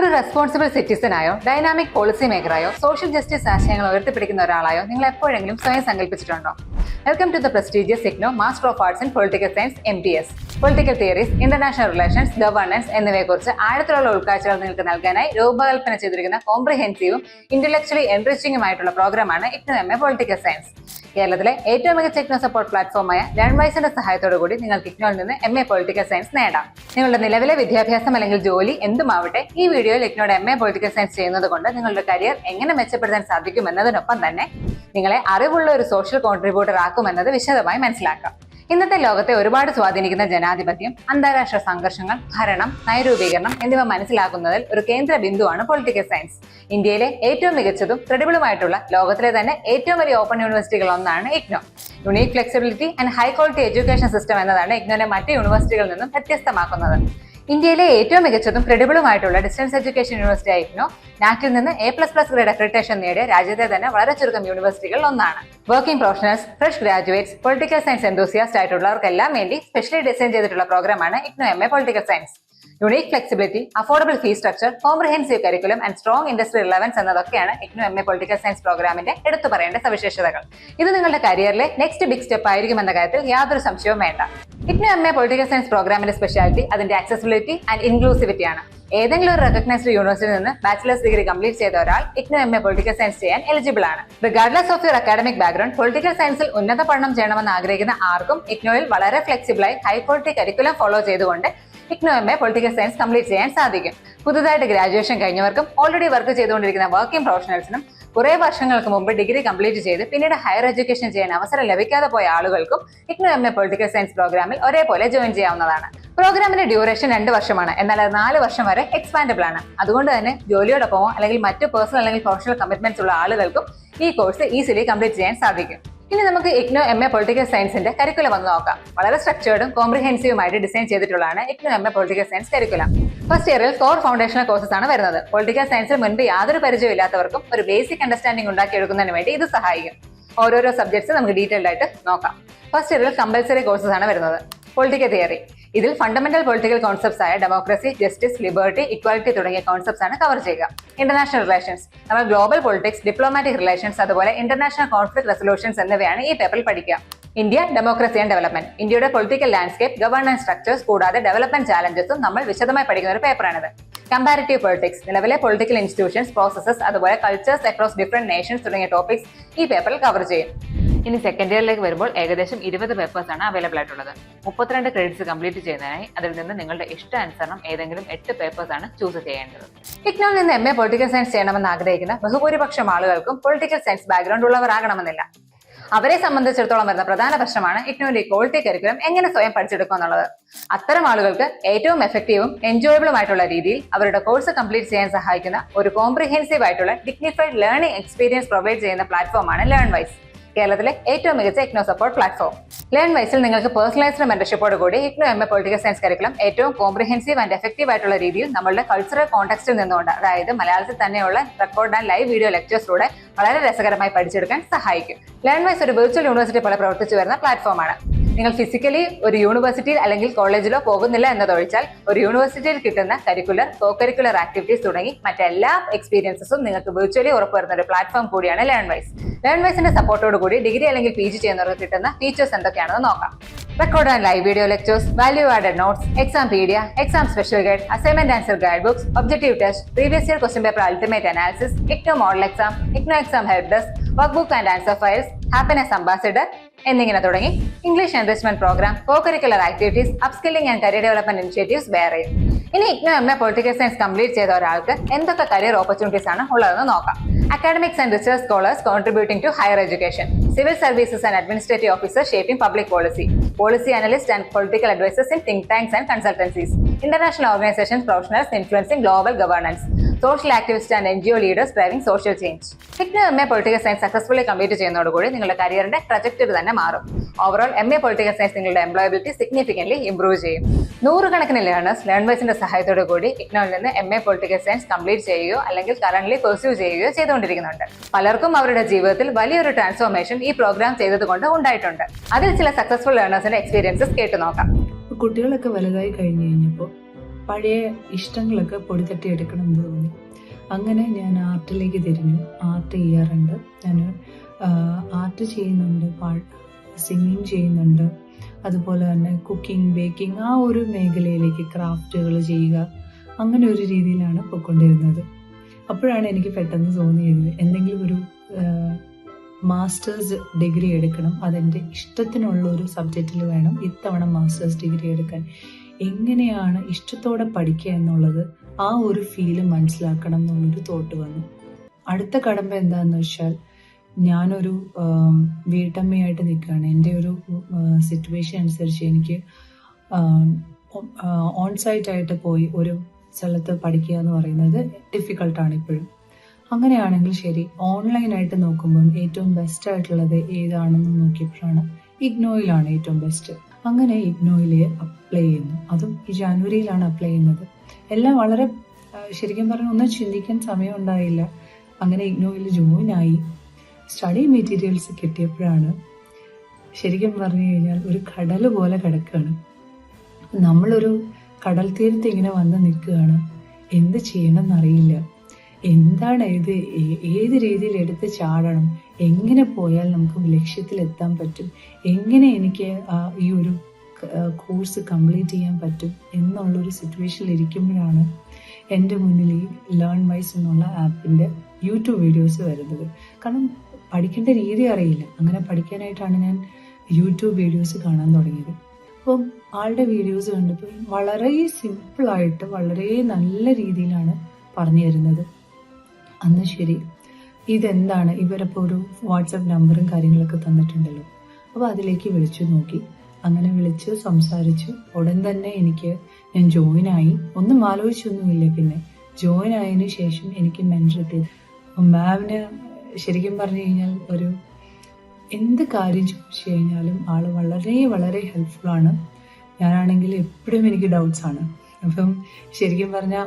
ഒരു responsible citizen ആയോ dynamic policy മേക്കറായോ സോഷ്യൽ ജസ്റ്റിസ് ആശയങ്ങൾ ഉയർത്തിപ്പിടിക്കുന്ന ഒരാളായോ നിങ്ങൾ എപ്പോഴെങ്കിലും സ്വയം സങ്കല്പിച്ചിട്ടുണ്ടോ welcome to the prestigious IGNOU master of arts in political science M B S political theories international relations governance എന്നിവയെക്കുറിച്ച് ആഴത്തിലുള്ള ഉൾക്കാഴ്ചകൾ നിങ്ങൾക്ക് നൽകാനായി രൂപകൽപ്പന ചെയ്തിരിക്കുന്ന കോംപ്രിഹെൻസീവും ഇന്റലക്ച്വലി എൻറിച്ചിങ്ങുമായിട്ടുള്ള പ്രോഗ്രാമാണ് it M A political science കേരളത്തിലെ ഏറ്റവും മികച്ച ഇഗ്നോ സപ്പോർട്ട് പ്ലാറ്റ്ഫോമായ ലൺവൈസിന്റെ സഹായത്തോടു കൂടി നിങ്ങൾക്ക് ഇഗ്നോയിൽ നിന്ന് എം എ പൊളിറ്റിക്കൽ സയൻസ് നേടാം. നിങ്ങളുടെ നിലവിലെ വിദ്യാഭ്യാസം അല്ലെങ്കിൽ ജോലി എന്തുമാവട്ടെ ഈ വീഡിയോയിൽ ഇഗ്നോയുടെ എം എ പൊളിറ്റിക്കൽ സയൻസ് ചെയ്യുന്നത് കൊണ്ട് നിങ്ങളുടെ കരിയർ എങ്ങനെ മെച്ചപ്പെടുത്താൻ സാധിക്കുമെന്നതിനൊപ്പം തന്നെ നിങ്ങളെ അറിവുള്ള ഒരു സോഷ്യൽ കോൺട്രിബ്യൂട്ടർ ആക്കുമെന്നത് വിശദമായി മനസ്സിലാക്കാം. ഇന്നത്തെ ലോകത്തെ ഒരുപാട് സ്വാധീനിക്കുന്ന ജനാധിപത്യം അന്താരാഷ്ട്ര സംഘർഷങ്ങൾ ഭരണം നയരൂപീകരണം എന്നിവ മനസ്സിലാക്കുന്നതിൽ ഒരു കേന്ദ്ര ബിന്ദുവാണ് പൊളിറ്റിക്കൽ സയൻസ് ഇന്ത്യയിലെ ഏറ്റവും മികച്ചതും ക്രെഡിബിളുമായിട്ടുള്ള ലോകത്തിലെ തന്നെ ഏറ്റവും വലിയ ഓപ്പൺ യൂണിവേഴ്സിറ്റികൾ ഒന്നാണ് IGNOU. Unique flexibility and high quality education system എന്നതാണ് ഇഗ്നോനെ മറ്റ് യൂണിവേഴ്സിറ്റികളിൽ നിന്നും വ്യത്യസ്തമാക്കുന്നത്. ഇന്ത്യയിലെ ഏറ്റവും മികച്ചതും ക്രെഡിബിളുമായിട്ടുള്ള ഡിസ്റ്റൻസ് എഡ്യൂക്കേഷൻ യൂണിവേഴ്സിറ്റി ആയിരുന്നു. നാറ്റിൽ നിന്ന് A plus plus grade accreditation നേടിയ രാജ്യത്തെ തന്നെ വളരെ ചുരുക്കം യൂണിവേഴ്സിറ്റികളിൽ ഒന്നാണ്. Working professionals fresh graduates political science enthusiast ആയിട്ടുള്ളവർക്കെല്ലാം വേണ്ടി സ്പെഷ്യലി ഡിസൈൻ ചെയ്തിട്ടുള്ള പ്രോഗ്രാമാണ് IGNOU M A political science unique flexibility affordable fee structure comprehensive curriculum and strong industry relevance എന്നതൊക്കെയാണ് IGNOU M A political science പ്രോഗ്രാമിന്റെ എടുത്തു പറയേണ്ട സവിശേഷതകൾ. ഇത് നിങ്ങളുടെ കരിയറിലെ നെക്സ്റ്റ് ബിഗ് സ്റ്റെപ്പ് ആയിരിക്കുമെന്ന കാര്യത്തിൽ യാതൊരു സംശയവും വേണ്ട. IGNOU M A political science പ്രോഗ്രാമിന്റെ സ്പെഷ്യാലിറ്റി അതിന്റെ ആക്സസിബിലിറ്റി ആൻഡ് ഇൻക്ലൂസിവിറ്റി ആണ്. ഏതെങ്കിലും ഒരു റെക്കഗ്നൈസ്ഡ് യൂണിവേഴ്സിറ്റിയിൽ നിന്ന് ബാച്ചിലേഴ്സ് ഡിഗ്രി കംപ്ലീറ്റ് ചെയ്ത ഒരാൾ IGNOU M A political science ചെയ്യാൻ എലിജിബിൾ ആണ്. Regardless of your academic background political സയൻസിൽ ഉന്നത പഠനം ചെയ്യണമെന്ന് ആഗ്രഹിക്കുന്ന ആർക്കും ഇഗ്നോയിൽ വളരെ ഫ്ലെക്സിബിളായി ഹൈ ക്വാളിറ്റി കരിക്കുലം ഫോളോ ചെയ്തുകൊണ്ട് IGNOU M A political science complete ചെയ്യാൻ സാധിക്കും. പുതുതായിട്ട് ഗ്രാജുവേഷൻ കഴിഞ്ഞവർക്കും ഓൾറെഡി വർക്ക് ചെയ്തുകൊണ്ടിരിക്കുന്ന വർക്കിംഗ് പ്രൊഫഷണൽസിനും കുറേ വർഷങ്ങൾക്ക് മുമ്പ് ഡിഗ്രി കംപ്ലീറ്റ് ചെയ്ത് പിന്നീട് ഹയർ എഡ്യൂക്കേഷൻ ചെയ്യാൻ അവസരം ലഭിക്കാതെ പോയ ആളുകൾക്കും IGNOU M A political science പ്രോഗ്രാമിൽ ഒരേപോലെ ജോയിൻ ചെയ്യാവുന്നതാണ്. പ്രോഗ്രാമിന്റെ ഡ്യൂറേഷൻ രണ്ട് വർഷമാണ്. എന്നാൽ അത് നാല് വർഷം വരെ എക്സ്പാൻഡബിൾ ആണ്. അതുകൊണ്ട് തന്നെ ജോലിയോടൊപ്പമോ അല്ലെങ്കിൽ മറ്റ് പേഴ്സണൽ അല്ലെങ്കിൽ പ്രൊഫഷണൽ കമ്മിറ്റ്മെന്റ്സ് ഉള്ള ആളുകൾക്കും ഈ കോഴ്സ് ഈസിലി കംപ്ലീറ്റ് ചെയ്യാൻ സാധിക്കും. ഇനി നമുക്ക് ഇഗ്നോ എം എ പൊളിറ്റിക്കൽ സയൻസിന്റെ കരിക്കുലം ഒന്ന് നോക്കാം. വളരെ സ്ട്രക്ചേർഡും കോംപ്രിഹെൻസീവുമായിട്ട് ഡിസൈൻ ചെയ്തിട്ടുള്ളതാണ് IGNOU M A political science curriculum first ഇയറിൽ കോർ ഫൗണ്ടേഷണൽ കോഴ്സസ് ആണ് വരുന്നത്. പൊളിറ്റിക്കൽ സയൻസിൽ മുൻപ് യാതൊരു പരിചയം ഇല്ലാത്തവർക്കും ഒരു ബേസിക് അണ്ടർസ്റ്റാൻഡിംഗ് ഉണ്ടാക്കിയെടുക്കുന്നതിന് വേണ്ടി ഇത് സഹായിക്കും. ഓരോരോ സബ്ജക്ട്സ് നമുക്ക് ഡീറ്റെയിൽഡ് ആയിട്ട് നോക്കാം. ഫസ്റ്റ് ഇയറിൽ കമ്പൽസറി കോഴ്സസ് ആണ് വരുന്നത്. പൊളിറ്റിക്കൽ തിയറി ഇതിൽ ഫണ്ടമെന്റൽ പൊളിറ്റിക്കൽ കോൺസെപ്റ്റ്സ് ആയ ഡെമോക്രസി ജസ്റ്റിസ് ലിബർട്ടി ഇക്വാലിറ്റി തുടങ്ങിയ കോൺസെപ്റ്റ്സ് ആണ് കവർ ചെയ്യുക. ഇന്റർനാഷണൽ റിലേഷൻസ് നമ്മൾ ഗ്ലോബൽ പൊളിറ്റിക്സ് ഡിപ്ലോമാറ്റിക് റിലേഷൻസ് അതുപോലെ ഇന്റർനാഷണൽ കോൺഫ്ലിക്ട് റെസൊല്യൂഷൻസ് എന്നിവയാണ് ഈ പേപ്പറിൽ പഠിക്കുക. ഇന്ത്യ ഡെമോക്രസി ആൻഡ് ഡെവലപ്മെന്റ് ഇന്ത്യയുടെ പൊളിറ്റിക്കൽ ലാൻഡ്സ്കേപ്പ് ഗവർണൻസ് സ്ട്രക്ചേഴ്സ് കൂടാതെ ഡെവലപ്മെന്റ് ചാലഞ്ചസും നമ്മൾ വിശദമായി പഠിക്കുന്ന ഒരു പേപ്പറാണിത് കമ്പാരിറ്റീവ് പൊളിറ്റിക്സ് നിലവിലെ പൊളിറ്റിക്കൽ ഇൻസ്റ്റിറ്റ്യൂഷൻസ് പ്രോസസ്സസ് അതുപോലെ കൾച്ചേഴ്സ് അക്രോസ് ഡിഫറെന്റ് നേഷൻസ് തുടങ്ങിയ ടോപ്പിക്സ് ഈ പേപ്പറിൽ കവർ ചെയ്യും. ഇനി സെക്കൻഡ് ഇയറിലേക്ക് വരുമ്പോൾ ഏകദേശം ഇരുപത് പേപ്പേഴ്സ് ആണ് അവൈലബിൾ ആയിട്ടുള്ളത്. മുപ്പത്തിരണ്ട് ക്രെഡിറ്റ്സ് കംപ്ലീറ്റ് ചെയ്യുന്നതിനായി അതിൽ നിന്ന് നിങ്ങളുടെ ഇഷ്ടാനുസരണം ഏതെങ്കിലും എട്ട് പേപ്പേഴ്സ് ആണ് ചൂസ് ചെയ്യേണ്ടത്. ഇഗ്നോയിൽ നിന്ന് എം എ പൊളിറ്റിക്കൽ സയൻസ് ചെയ്യണമെന്ന് ആഗ്രഹിക്കുന്ന ബഹുഭൂരിപക്ഷം ആളുകൾക്കും പൊളിറ്റിക്കൽ സയൻസ് ബാക്ക്ഗ്രൗണ്ട് ഉള്ളവരാകണമെന്നില്ല. അവരെ സംബന്ധിച്ചിടത്തോളം വരുന്ന പ്രധാന പ്രശ്നമാണ് ഇഗ്നോയുടെ ക്വാളിറ്റി കരിക്കുലം എങ്ങനെ സ്വയം പഠിച്ചെടുക്കുക എന്നുള്ളത്. അത്തരം ആളുകൾക്ക് ഏറ്റവും എഫക്റ്റീവും എൻജോയബിളും ആയിട്ടുള്ള രീതിയിൽ അവരുടെ കോഴ്സ് കംപ്ലീറ്റ് ചെയ്യാൻ സഹായിക്കുന്ന ഒരു കോംപ്രിഹെൻസീവ് ആയിട്ടുള്ള ഡിഗ്നിഫൈഡ് ലേണിംഗ് എക്സ്പീരിയൻസ് പ്രൊവൈഡ് ചെയ്യുന്ന പ്ലാറ്റ്ഫോമാണ് ലേൺ വൈസ് കേരളത്തിലെ ഏറ്റവും മികച്ച ഇഗ്നോ സപ്പോർട്ട് പ്ലാറ്റ്ഫോം ലേൺ വൈസിൽ നിങ്ങൾക്ക് പേഴ്സണലൈസ്ഡ് മെന്റർഷിപ്പോട് കൂടി IGNOU M A political science curriculum ഏറ്റവും കോംപ്രിഹെൻസീവ് ആൻഡ് എഫക്റ്റീവ് ആയിട്ടുള്ള രീതിയിൽ നമ്മുടെ കൾച്ചറൽ കോൺടാക്സ്റ്റിൽ നിന്നുകൊണ്ട് അതായത് മലയാളത്തിൽ തന്നെയുള്ള റെക്കോർഡ് ആൻഡ് ലൈവ് വീഡിയോ ലെക്ചേഴ്സിലൂടെ വളരെ രസകരമായി പഠിച്ചെടുക്കാൻ സഹായിക്കും. ലേൺ വൈസ് ഒരു വെർച്വൽ യൂണിവേഴ്സിറ്റി പോലെ പ്രവർത്തിച്ചു വരുന്ന പ്ലാറ്റ്ഫോമാണ് നിങ്ങൾ ഫിസിക്കലി ഒരു യൂണിവേഴ്സിറ്റിയിൽ അല്ലെങ്കിൽ കോളേജിലോ പോകുന്നില്ല എന്നതൊഴിച്ചാൽ ഒരു യൂണിവേഴ്സിറ്റിയിൽ കിട്ടുന്ന കരിക്കുലർ കോ കരിക്കുലർ ആക്ടിവിറ്റീസ് തുടങ്ങി മറ്റെല്ലാ എക്സ്പീരിയൻസും നിങ്ങൾക്ക് വെർച്വലി ഉറപ്പുവരുന്ന ഒരു പ്ലാറ്റ്ഫോം കൂടിയാണ് ലേൺ വൈസ് ലേൺ വൈസിന്റെ സപ്പോർട്ടോട് കൂടി ഡിഗ്രി അല്ലെങ്കിൽ പി ജി ചെയ്യുന്നവർക്ക് കിട്ടുന്ന ടീച്ചേഴ്സ് എന്തൊക്കെയാണെന്ന് നോക്കാം. Record and live video lectures value added notes Exampedia exam special guide assignment answer guide books objective test previous year question paper ultimate analysis IGNOU model exam IGNOU exam help desk work book and answer files happiness ambassador എന്നിങ്ങനെ തുടങ്ങി. English enrichment programme co curricular activities upskilling and career development initiatives വേറെയും. ഇനി IGNOU M A political science complete ചെയ്ത ഒരാൾക്ക് എന്തൊക്കെ career opportunities ആണ് ഉള്ളതെന്ന് നോക്കാം. Academics and research scholars contributing to higher education civil services and administrative officer shaping public policy policy analyst and political advisers in think tanks and consultancies international organisation professionals influencing global governance social activist and N G O leaders driving social change IGNOU M A political science successfully complete ചെയ്യുന്നതോടുകൂടി നിങ്ങളുടെ കരിയറിന്റെ trajectory തന്നെ മാറും. Overall M A political science നിങ്ങളുടെ employability significantly improve ചെയ്യും. നൂറുകണക്കിന് learners ലേൺവേഴ്സിന്റെ സഹായത്തോടു കൂടി ഇഗ്നോയിൽ നിന്ന് M A political science complete ചെയ്യുകയോ അല്ലെങ്കിൽ കറന്റ് പെർസ്യൂ ചെയ്യുകയോ ചെയ്തുകൊണ്ടിരിക്കുന്നുണ്ട്. പലർക്കും അവരുടെ ജീവിതത്തിൽ വലിയൊരു ട്രാൻസ്ഫോർമേഷൻ ഈ പ്രോഗ്രാം ചെയ്തതുകൊണ്ട് ഉണ്ടായിട്ടുണ്ട്. അതിൽ ചില സക്സസ്ഫുൾ ലേണേഴ്സിന്റെ എക്സ്പീരിയൻസസ് കേട്ടു നോക്കാം കുട്ടികളൊക്കെ വലുതായി കഴിഞ്ഞു കഴിഞ്ഞപ്പോൾ പഴയ ഇഷ്ടങ്ങളൊക്കെ പൊടിത്തട്ടി എടുക്കണം എന്ന് തോന്നി. അങ്ങനെ ഞാൻ ആർട്ടിലേക്ക് തിരിഞ്ഞു. ആർട്ട് ചെയ്യാറുണ്ട്. ഞാൻ ആർട്ട് ചെയ്യുന്നുണ്ട്. സിംഗിങ് ചെയ്യുന്നുണ്ട്. അതുപോലെ തന്നെ കുക്കിംഗ് ബേക്കിംഗ് ആ ഒരു മേഖലയിലേക്ക് ക്രാഫ്റ്റുകൾ ചെയ്യുക അങ്ങനെ ഒരു രീതിയിലാണ് പോയിക്കൊണ്ടിരുന്നത്. അപ്പോഴാണ് എനിക്ക് പെട്ടെന്ന് തോന്നിയത് എന്തെങ്കിലും ഒരു മാസ്റ്റേഴ്സ് ഡിഗ്രി എടുക്കണം. അതെന്റെ ഇഷ്ടത്തിനുള്ള ഒരു സബ്ജക്റ്റിൽ വേണം ഇത്തവണ മാസ്റ്റേഴ്സ് ഡിഗ്രി എടുക്കാൻ. എങ്ങനെയാണ് ഇഷ്ടത്തോടെ പഠിക്കുക എന്നുള്ളത് ആ ഒരു ഫീൽ മനസ്സിലാക്കണം എന്നുള്ളൊരു തോട്ട് വന്നു. അടുത്ത കടമ്പ എന്താണെന്ന് വെച്ചാൽ ഞാനൊരു വീട്ടമ്മയായിട്ട് നിൽക്കുകയാണ്. എന്റെ ഒരു സിറ്റുവേഷൻ അനുസരിച്ച് എനിക്ക് ഓൺ സൈറ്റ് ആയിട്ട് പോയി ഒരു സ്ഥലത്ത് പഠിക്കുക എന്ന് പറയുന്നത് ഡിഫിക്കൾട്ടാണ് ഇപ്പോഴും. അങ്ങനെയാണെങ്കിൽ ശരി ഓൺലൈനായിട്ട് നോക്കുമ്പം ഏറ്റവും ബെസ്റ്റ് ആയിട്ടുള്ളത് ഏതാണെന്ന് നോക്കിയപ്പോഴാണ് ഇഗ്നോയിലാണ് ഏറ്റവും ബെസ്റ്റ് അങ്ങനെ ഇഗ്നോയിൽ അപ്ലൈ ചെയ്യുന്നു. അതും ഈ ജാനുവരിയിലാണ് അപ്ലൈ ചെയ്യുന്നത്. എല്ലാം വളരെ ശരിക്കും പറഞ്ഞാൽ ഒന്നും ചിന്തിക്കാൻ സമയം ഉണ്ടായില്ല. അങ്ങനെ ഇഗ്നോയിൽ ജോയിൻ ആയി. സ്റ്റഡി മെറ്റീരിയൽസ് കിട്ടിയപ്പോഴാണ് ശരിക്കും പറഞ്ഞു കഴിഞ്ഞാൽ ഒരു കടൽ പോലെ കിടക്കുകയാണ് നമ്മളൊരു കടൽ തീരത്ത് ഇങ്ങനെ വന്ന് നിൽക്കുകയാണ്. എന്ത് ചെയ്യണം എന്നറിയില്ല എന്താണ് ഇത്? ഏത് രീതിയിൽ എടുത്ത് ചാടണം? എങ്ങനെ പോയാൽ നമുക്ക് ലക്ഷ്യത്തിലെത്താൻ പറ്റും? എങ്ങനെ എനിക്ക് ഈ ഒരു കോഴ്സ് കംപ്ലീറ്റ് ചെയ്യാൻ പറ്റും എന്നുള്ളൊരു സിറ്റുവേഷനിൽ ഇരിക്കുമ്പോഴാണ് എന്റെ മുന്നിൽ ഈ ലേൺ വൈസ് എന്നുള്ള ആപ്പിന്റെ യൂട്യൂബ് വീഡിയോസ് വരുന്നത്. കാരണം പഠിക്കേണ്ട രീതി അറിയില്ല. അങ്ങനെ പഠിക്കാനായിട്ടാണ് ഞാൻ യൂട്യൂബ് വീഡിയോസ് കാണാൻ തുടങ്ങിയത്. അപ്പം ആളുടെ വീഡിയോസ് കണ്ടപ്പോൾ വളരെ സിമ്പിളായിട്ട് വളരെ നല്ല രീതിയിലാണ് പറഞ്ഞു തരുന്നത്. അന്ന് ശരി ഇതെന്താണ്? ഇവരപ്പോൾ ഒരു വാട്സപ്പ് നമ്പറും കാര്യങ്ങളൊക്കെ തന്നിട്ടുണ്ടല്ലോ. അപ്പോൾ അതിലേക്ക് വിളിച്ചു നോക്കി. അങ്ങനെ വിളിച്ച് സംസാരിച്ചു. ഉടൻ തന്നെ എനിക്ക് ഞാൻ ജോയിൻ ആയി. ഒന്നും ആലോചിച്ചൊന്നുമില്ല പിന്നെ. ജോയിൻ ആയതിനു ശേഷം എനിക്ക് മെന്റർ കിട്ടിയത് മാമിന് ശരിക്കും പറഞ്ഞു കഴിഞ്ഞാൽ ഒരു എന്ത് കാര്യം ചോദിച്ചു കഴിഞ്ഞാലും ആൾ വളരെ വളരെ ഹെൽപ്ഫുൾ ആണ്. ഞാനാണെങ്കിൽ എപ്പോഴും എനിക്ക് ഡൗട്ട്സ് ആണ്. അപ്പം ശരിക്കും പറഞ്ഞാൽ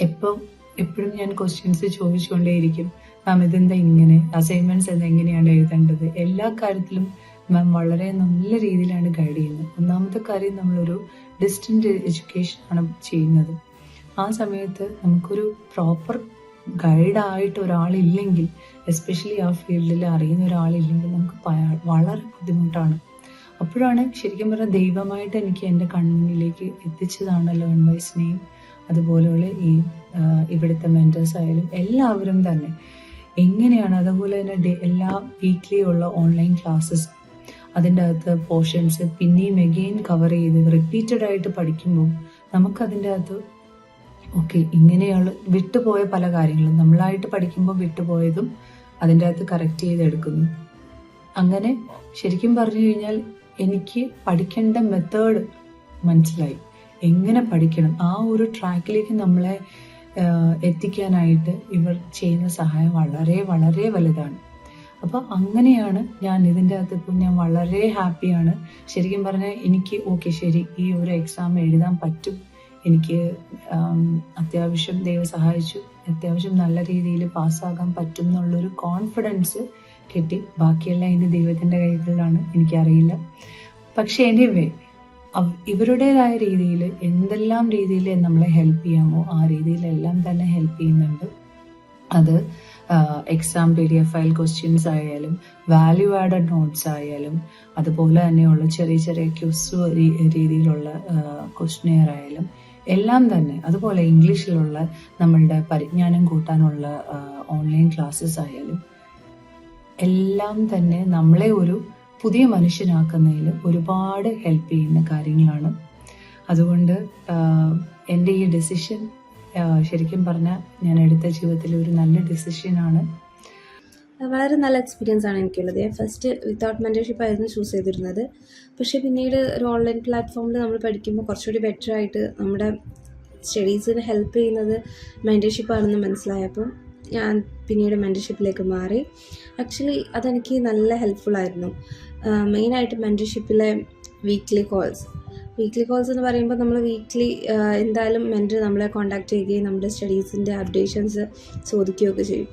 എപ്പോൾ എപ്പോഴും ഞാൻ ക്വസ്റ്റ്യൻസ് ചോദിച്ചുകൊണ്ടേയിരിക്കും. മാം ഇതെന്താ ഇങ്ങനെ? അസൈൻമെന്റ്സ് എന്താ എങ്ങനെയാണ് എഴുതേണ്ടത്? എല്ലാ കാര്യത്തിലും മാം വളരെ നല്ല രീതിയിലാണ് ഗൈഡ് ചെയ്യുന്നത്. ഒന്നാമത്തെ കാര്യം നമ്മളൊരു ഡിസ്റ്റന്റ് എഡ്യൂക്കേഷൻ ആണ് ചെയ്യുന്നത്. ആ സമയത്ത് നമുക്കൊരു പ്രോപ്പർ ഗൈഡായിട്ട് ഒരാളില്ലെങ്കിൽ എസ്പെഷ്യലി ആ ഫീൽഡിൽ അറിയുന്ന ഒരാളില്ലെങ്കിൽ നമുക്ക് വളരെ ബുദ്ധിമുട്ടാണ്. അപ്പോഴാണ് ശരിക്കും പറഞ്ഞാൽ ദൈവമായിട്ട് എനിക്ക് എന്റെ കണ്ണിലേക്ക് എത്തിച്ചതാണല്ലോ ലേൺ വൈസിനെയും അതുപോലെയുള്ള ഈ ഇവിടുത്തെ മെന്റേഴ്സ് ആയാലും എല്ലാവരും തന്നെ. എങ്ങനെയാണ് അതുപോലെ തന്നെ എല്ലാ വീക്ക്ലി ഉള്ള ഓൺലൈൻ ക്ലാസ്സസ് അതിന്റെ അകത്ത് പോർഷൻസ് പിന്നെയും എഗെയിൻ കവർ ചെയ്ത് റിപ്പീറ്റഡ് ആയിട്ട് പഠിക്കുമ്പോൾ നമുക്കതിന്റെ അകത്ത് ഓക്കെ ഇങ്ങനെയുള്ള വിട്ടുപോയ പല കാര്യങ്ങളും നമ്മളായിട്ട് പഠിക്കുമ്പോൾ വിട്ടുപോയതും അതിന്റെ അകത്ത് കറക്റ്റ് ചെയ്തെടുക്കുന്നു. അങ്ങനെ ശരിക്കും പറഞ്ഞു കഴിഞ്ഞാൽ എനിക്ക് പഠിക്കേണ്ട മെത്തേഡ് മനസ്സിലായി. എങ്ങനെ പഠിക്കണം? ആ ഒരു ട്രാക്കിലേക്ക് നമ്മളെ എത്തിക്കാനായിട്ട് ഇവർ ചെയ്യുന്ന സഹായം വളരെ വളരെ വലുതാണ്. അപ്പോൾ അങ്ങനെയാണ് ഞാൻ ഇതിന്റെ അകത്ത് ഇപ്പം ഞാൻ വളരെ ഹാപ്പിയാണ്. ശരിക്കും പറഞ്ഞാൽ എനിക്ക് ഓക്കെ ശരി ഈ ഒരു എക്സാം എഴുതാൻ പറ്റും. എനിക്ക് അത്യാവശ്യം ദൈവം സഹായിച്ചു. അത്യാവശ്യം നല്ല രീതിയിൽ പാസ്സാകാൻ പറ്റും എന്നുള്ളൊരു കോൺഫിഡൻസ് കിട്ടി. ബാക്കിയെല്ലാം ഇതിന്റെ ദൈവത്തിന്റെ കൈകളിലാണ്. എനിക്കറിയില്ല. പക്ഷേ എനിവേ ഇവരുടേതായ രീതിയിൽ എന്തെല്ലാം രീതിയിൽ നമ്മളെ ഹെൽപ്പ് ചെയ്യാമോ ആ രീതിയിലെല്ലാം തന്നെ ഹെൽപ്പ് ചെയ്യുന്നുണ്ട്. അത് exam P D F file questions ആയാലും വാല്യൂ ആഡഡ് നോട്ട്സ് ആയാലും അതുപോലെ തന്നെയുള്ള ചെറിയ ചെറിയ ക്യൂസ് രീതിയിലുള്ള ക്വസ്റ്റ്നെയർ ആയാലും എല്ലാം തന്നെ അതുപോലെ ഇംഗ്ലീഷിലുള്ള നമ്മളുടെ പരിജ്ഞാനം കൂട്ടാനുള്ള ഓൺലൈൻ ക്ലാസ്സസ് ആയാലും എല്ലാം തന്നെ നമ്മളെ ഒരു പുതിയ മനുഷ്യനാക്കുന്നതിൽ ഒരുപാട് ഹെൽപ്പ് ചെയ്യുന്ന കാര്യങ്ങളാണ്. അതുകൊണ്ട് എന്റെ ഈ ഡെസിഷൻ ശരിക്കും പറഞ്ഞാൽ ഞാൻ എടുത്ത ജീവിതത്തിലെ ഒരു നല്ല ഡെസിഷനാണ് വളരെ നല്ല എക്സ്പീരിയൻസ് ആണ് എനിക്കുള്ളത്. ഞാൻ ഫസ്റ്റ് വിത്തൗട്ട് മെന്റർഷിപ്പ് ആയിരുന്നു ചൂസ് ചെയ്തിരുന്നത്. പക്ഷേ പിന്നീട് ഒരു ഓൺലൈൻ പ്ലാറ്റ്ഫോമിൽ നമ്മൾ പഠിക്കുമ്പോൾ കുറച്ചുകൂടി ബെറ്റർ ആയിട്ട് നമ്മുടെ സ്റ്റഡീസിന് ഹെൽപ്പ് ചെയ്യുന്നത് മെന്റർഷിപ്പ് ആണെന്ന് മനസ്സിലായപ്പോൾ ഞാൻ പിന്നീട് മെന്റർഷിപ്പിലേക്ക് മാറി. ആക്ച്വലി അതെനിക്ക് നല്ല ഹെൽപ്ഫുൾ ആയിരുന്നു. മെയിനായിട്ട് മെന്റർഷിപ്പിലെ വീക്ക്ലി കോൾസ് വീക്ക്ലി കോൾസ് എന്ന് പറയുമ്പോൾ നമ്മൾ വീക്ക്ലി എന്തായാലും മെന്റർ നമ്മളെ കോൺടാക്ട് ചെയ്യുകയും നമ്മുടെ സ്റ്റഡീസിന്റെ അപ്ഡേഷൻസ് ചോദിക്കുകയൊക്കെ ചെയ്യും.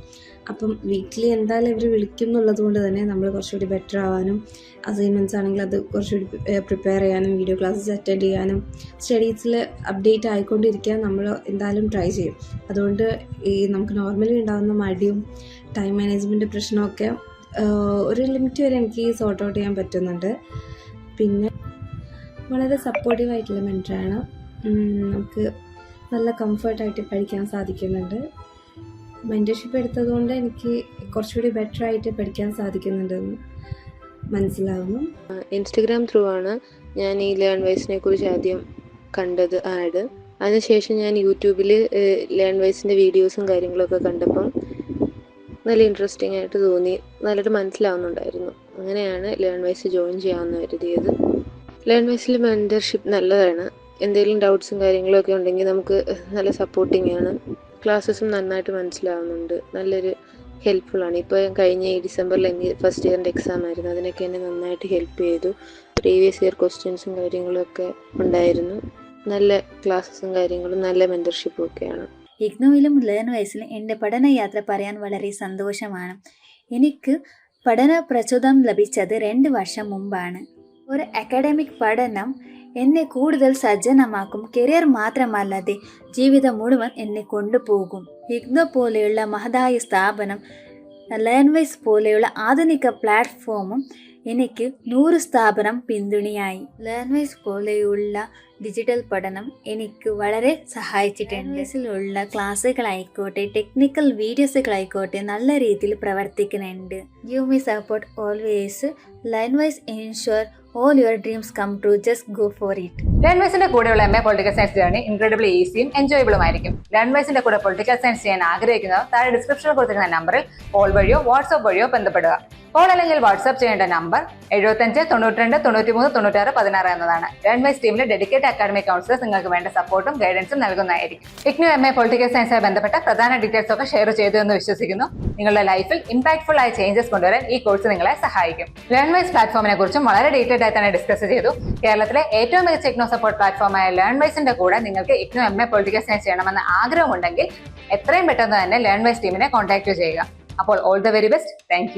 അപ്പം വീക്ക്ലി എന്തായാലും ഇവർ വിളിക്കും എന്നുള്ളത് കൊണ്ട് തന്നെ നമ്മൾ കുറച്ചുകൂടി ബെറ്റർ ആവാനും അസൈൻമെന്റ്സ് ആണെങ്കിൽ അത് കുറച്ചുകൂടി പ്രിപ്പയർ ചെയ്യാനും വീഡിയോ ക്ലാസ്സസ് അറ്റൻഡ് ചെയ്യാനും സ്റ്റഡീസിൽ അപ്ഡേറ്റ് ആയിക്കൊണ്ടിരിക്കാൻ നമ്മൾ എന്തായാലും ട്രൈ ചെയ്യും. അതുകൊണ്ട് ഈ നമുക്ക് നോർമലി ഉണ്ടാകുന്ന മടിയും ടൈം മാനേജ്മെന്റ് പ്രശ്നമൊക്കെ ഒരു ലിമിറ്റ് വരെ എനിക്ക് സോർട്ട് ഔട്ട് ചെയ്യാൻ പറ്റുന്നുണ്ട്. പിന്നെ വളരെ സപ്പോർട്ടീവ് ആയിട്ടുള്ള മെന്ററാണ് നമുക്ക് നല്ല കംഫർട്ടായിട്ട് പഠിക്കാൻ സാധിക്കുന്നുണ്ട്. മെന്റർഷിപ്പ് എടുത്തതുകൊണ്ട് എനിക്ക് കുറച്ചുകൂടി ബെറ്റർ ആയിട്ട് പഠിക്കാൻ സാധിക്കുന്നുണ്ടെന്ന് മനസ്സിലാവുന്നു. ഇൻസ്റ്റഗ്രാം ത്രൂ ആണ് ഞാൻ ഈ ലേൺ വൈസിനെ കുറിച്ച് ആദ്യം കണ്ടത് ആഡ് അതിനുശേഷം ഞാൻ യൂട്യൂബിൽ ലേൺ വൈസിന്റെ വീഡിയോസും കാര്യങ്ങളൊക്കെ കണ്ടപ്പം നല്ല ഇൻട്രസ്റ്റിംഗ് ആയിട്ട് തോന്നി. നല്ലൊരു മനസ്സിലാവുന്നുണ്ടായിരുന്നു. അങ്ങനെയാണ് ലേൺ വൈസ് ജോയിൻ ചെയ്യാമെന്ന് കരുതിയത്. ലേൺ വൈസിൽ മെന്റർഷിപ്പ് നല്ലതാണ്. എന്തെങ്കിലും ഡൗട്ട്സും കാര്യങ്ങളും ഒക്കെ ഉണ്ടെങ്കിൽ നമുക്ക് നല്ല സപ്പോർട്ടിംഗ് ആണ്. ക്ലാസ്സസും നന്നായിട്ട് മനസ്സിലാവുന്നുണ്ട്. നല്ലൊരു ഹെൽപ്ഫുള്ളാണ് ഇപ്പോൾ കഴിഞ്ഞ ഈ ഡിസംബറിൽ എനിക്ക് ഫസ്റ്റ് ഇയറിന്റെ എക്സാം ആയിരുന്നു. അതിനൊക്കെ എന്നെ നന്നായിട്ട് ഹെൽപ്പ് ചെയ്തു. പ്രീവിയസ് ഇയർ ക്വസ്റ്റ്യൻസും കാര്യങ്ങളും ഒക്കെ ഉണ്ടായിരുന്നു. നല്ല ക്ലാസ്സസും കാര്യങ്ങളും നല്ല മെന്റർഷിപ്പും ഒക്കെയാണ്. ഇഗ്നോയിലും ലേൺ വയസ്സിലും എന്റെ പഠനയാത്ര പറയാൻ വളരെ സന്തോഷമാണ്. എനിക്ക് പഠന പ്രചോദനം ലഭിച്ചത് രണ്ട് വർഷം മുമ്പാണ്. ഒരു അക്കാഡമിക് പഠനം എന്നെ കൂടുതൽ സജ്ജനമാക്കും. കരിയർ മാത്രമല്ലാതെ ജീവിതം മുഴുവൻ എന്നെ കൊണ്ടുപോകും. ഇഗ്നോ പോലെയുള്ള മഹതായ സ്ഥാപനം ലയൻവൈസ് പോലെയുള്ള ആധുനിക പ്ലാറ്റ്ഫോമും എനിക്ക് നൂറ് സ്ഥാപനം പിന്തുണയായി. ലേൺവൈസ് പോലെയുള്ള ഡിജിറ്റൽ പഠനം എനിക്ക് വളരെ സഹായിച്ചിട്ടുണ്ട്. ലേൺവൈസിലുള്ള ക്ലാസ്സുകളായിക്കോട്ടെ ടെക്നിക്കൽ വീഡിയോസുകളായിക്കോട്ടെ നല്ല രീതിയിൽ പ്രവർത്തിക്കുന്നുണ്ട്. You me support always LearnWise ensure all your dreams come true just go for it ലേൺവൈസിന്റെ കൂടെയുള്ള M A political science journey incredible ഈസിയും എൻജോയബിളും ആയിരിക്കും. ലേൺവൈസിന്റെ കൂടെ പൊളിറ്റിക്കൽ സയൻസ് ചെയ്യാൻ ആഗ്രഹിക്കുന്നവർ താഴെ ഡിസ്ക്രിപ്ഷനിൽ കൊടുത്തിരിക്കുന്ന നമ്പറിൽ കോൾ വഴിയോ വാട്സ്ആപ്പ് വഴിയോ ബന്ധപ്പെടുക. കോൾ അല്ലെങ്കിൽ വാട്സ്ആപ്പ് ചെയ്യേണ്ട നമ്പർ എഴുപത്തഞ്ച് തൊണ്ണൂറ്റിരണ്ട് തൊണ്ണൂറ്റിമൂന്ന് തൊണ്ണൂറ്റാറ് പതിനാറ് എന്നതാണ്. ലേൺവൈസ് ടീമിലെ ഡെഡിക്കേറ്റ് അക്കാഡമിക് കൗൺസിലർ നിങ്ങൾക്ക് വേണ്ട സപ്പോർട്ടും ഗൈഡൻസും നൽകുന്നതായിരിക്കും. ഇഗ്നു എം എ പൊളിറ്റിക്കൽ സയൻസുമായി ബന്ധപ്പെട്ട പ്രധാന ഡീറ്റെയിൽസ് ഒക്കെ ഷെയർ ചെയ്തു എന്ന് വിശ്വസിക്കുന്നു. നിങ്ങളുടെ ലൈഫിൽ ഇമ്പാക്ട്ഫുൾ ആയ ചേഞ്ചസ് കൊണ്ടുവരാൻ ഈ കോഴ്സ് നിങ്ങളെ സഹായിക്കും. ലേൺവൈസ് പ്ലാറ്റ്ഫോമിനെ കുറിച്ചും വളരെ ഡീറ്റെയിൽഡ് ആയി തന്നെ ഡിസ്കസ് ചെയ്തു. കേരളത്തിലെ ഏറ്റവും മികച്ച ഇഗ്നോ സപ്പോർട്ട് പ്ലാറ്റ്ഫോമായ ലേൺവൈസിന്റെ കൂടെ നിങ്ങൾക്ക് ഇഗ്നോ എം എ പൊളിറ്റിക്കൽ ചെയ്യണമെന്ന് ആഗ്രഹമുണ്ടെങ്കിൽ എത്രയും പെട്ടെന്ന് തന്നെ ലേൺവൈസ് ടീമിനെ കോൺടാക്ട് ചെയ്യുക. അപ്പോൾ all the very best thank